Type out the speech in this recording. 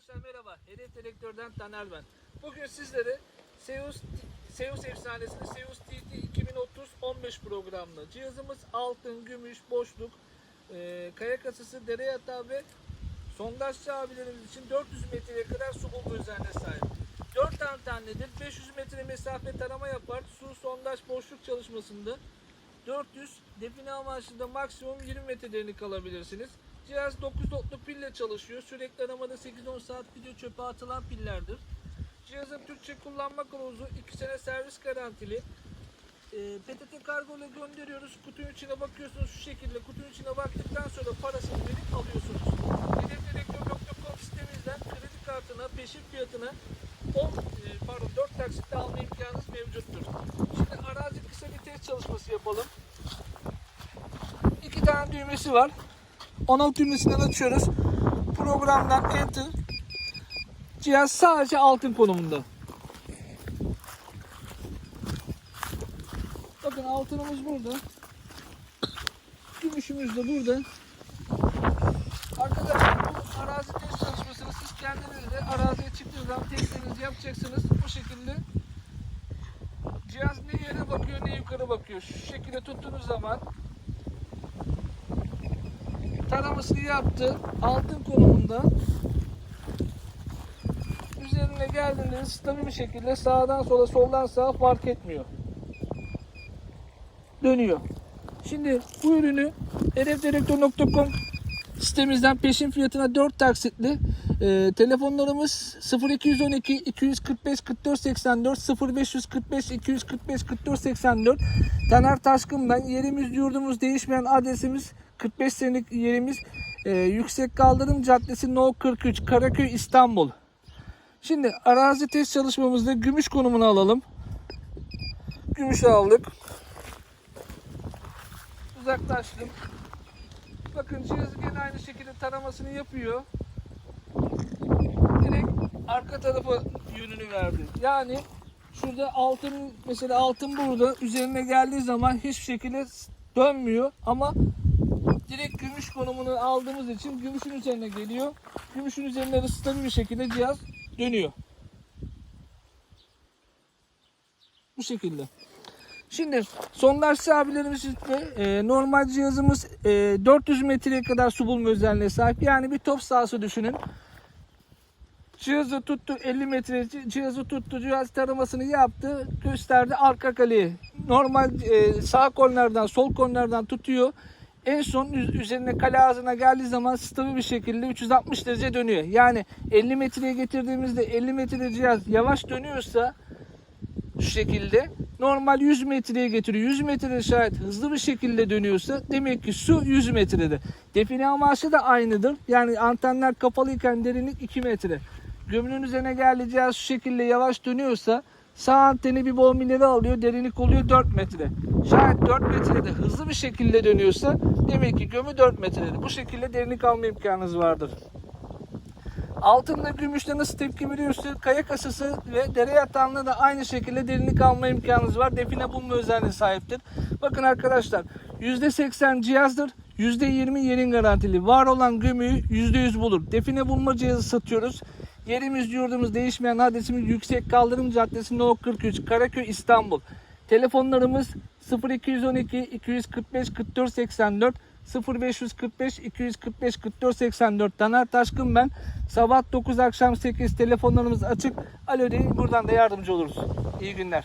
Arkadaşlar merhaba. Hedef Direktör'den Taner ben. Bugün sizlere Seus Seus efsanesini Seus TT 2030 15 programlı cihazımız altın, gümüş, boşluk, e, kaya kasası, dere yatağı ve sondajçı abilerimiz için 400 metreye kadar su bulma özelliğine sahip. 4 antenlidir. 500 metre mesafe tarama yapar. Su, sondaj, boşluk çalışmasında 400 define amaçlı da maksimum 20 metre derinlik alabilirsiniz. Cihaz 9 voltlu pille çalışıyor. Sürekli aramada 8-10 saat video çöpe atılan pillerdir. Cihazın Türkçe kullanma kılavuzu 2 sene servis garantili. E, PTT kargo ile gönderiyoruz. Kutunun içine bakıyorsunuz şu şekilde. Kutunun içine baktıktan sonra parasını verip alıyorsunuz. Hedefdirektör.com sitemizden kredi kartına, peşin fiyatına 10, e, pardon 4 taksitle alma imkanınız mevcuttur. Şimdi arazi kısa bir test çalışması yapalım. İki tane düğmesi var. On düğmesinden açıyoruz. Programdan enter. Cihaz sadece altın konumunda. Bakın altınımız burada. Gümüşümüz de burada. Arkadaşlar bu arazi test çalışmasını siz kendiniz de araziye çıktığınız zaman testlerinizi yapacaksınız. Bu şekilde cihaz ne yere bakıyor ne yukarı bakıyor. Şu şekilde tuttuğunuz zaman taramasını yaptı. Altın konumunda. Üzerine geldiğinde stabil bir şekilde sağdan sola soldan sağa fark etmiyor. Dönüyor. Şimdi bu ürünü hedefdirektör.com sitemizden peşin fiyatına 4 taksitli e, telefonlarımız 0212 245 44 84 0545 245 44 84 Taner Taşkın ben yerimiz yurdumuz değişmeyen adresimiz 45 senelik yerimiz e, Yüksek Kaldırım Caddesi No 43 Karaköy İstanbul. Şimdi arazi test çalışmamızda gümüş konumunu alalım. Gümüş aldık. Uzaklaştım. Bakın cihazı gene aynı şekilde taramasını yapıyor. Arka tarafa yönünü verdi. Yani şurada altın mesela altın burada üzerine geldiği zaman hiçbir şekilde dönmüyor ama direkt gümüş konumunu aldığımız için gümüşün üzerine geliyor. Gümüşün üzerinde de stabil bir şekilde cihaz dönüyor. Bu şekilde. Şimdi sondajçı abilerimiz de, e, normal cihazımız e, 400 metreye kadar su bulma özelliğine sahip. Yani bir top sahası düşünün. Cihazı tuttu 50 metre cihazı tuttu cihaz taramasını yaptı gösterdi arka kaleyi. Normal e, sağ kornerden sol kornerden tutuyor. En son üz- üzerine kale ağzına geldiği zaman stabil bir şekilde 360 derece dönüyor. Yani 50 metreye getirdiğimizde 50 metre cihaz yavaş dönüyorsa şu şekilde normal 100 metreye getiriyor. 100 metrede şayet hızlı bir şekilde dönüyorsa demek ki su 100 metrede. Define amaçlı da aynıdır. Yani antenler kapalıyken derinlik 2 metre. Gömünün üzerine cihaz şu şekilde yavaş dönüyorsa sağ anteni bir bol ileri alıyor. Derinlik oluyor 4 metre. Şayet 4 metrede hızlı bir şekilde dönüyorsa demek ki gömü 4 metrede. Bu şekilde derinlik alma imkanınız vardır. Altında gümüşte nasıl tepki veriyorsa kaya kasası ve dere yatağında da aynı şekilde derinlik alma imkanınız var. Define bulma özelliğine sahiptir. Bakın arkadaşlar %80 cihazdır. %20 yerin garantili. Var olan gömüyü %100 bulur. Define bulma cihazı satıyoruz. Yerimiz yurdumuz değişmeyen adresimiz Yüksek Kaldırım Caddesi No 43 Karaköy İstanbul. Telefonlarımız 0212 245 44 84 0545 245 44 84 Taner Taşkın ben. Sabah 9 akşam 8 telefonlarımız açık. Alo deyin buradan da yardımcı oluruz. İyi günler.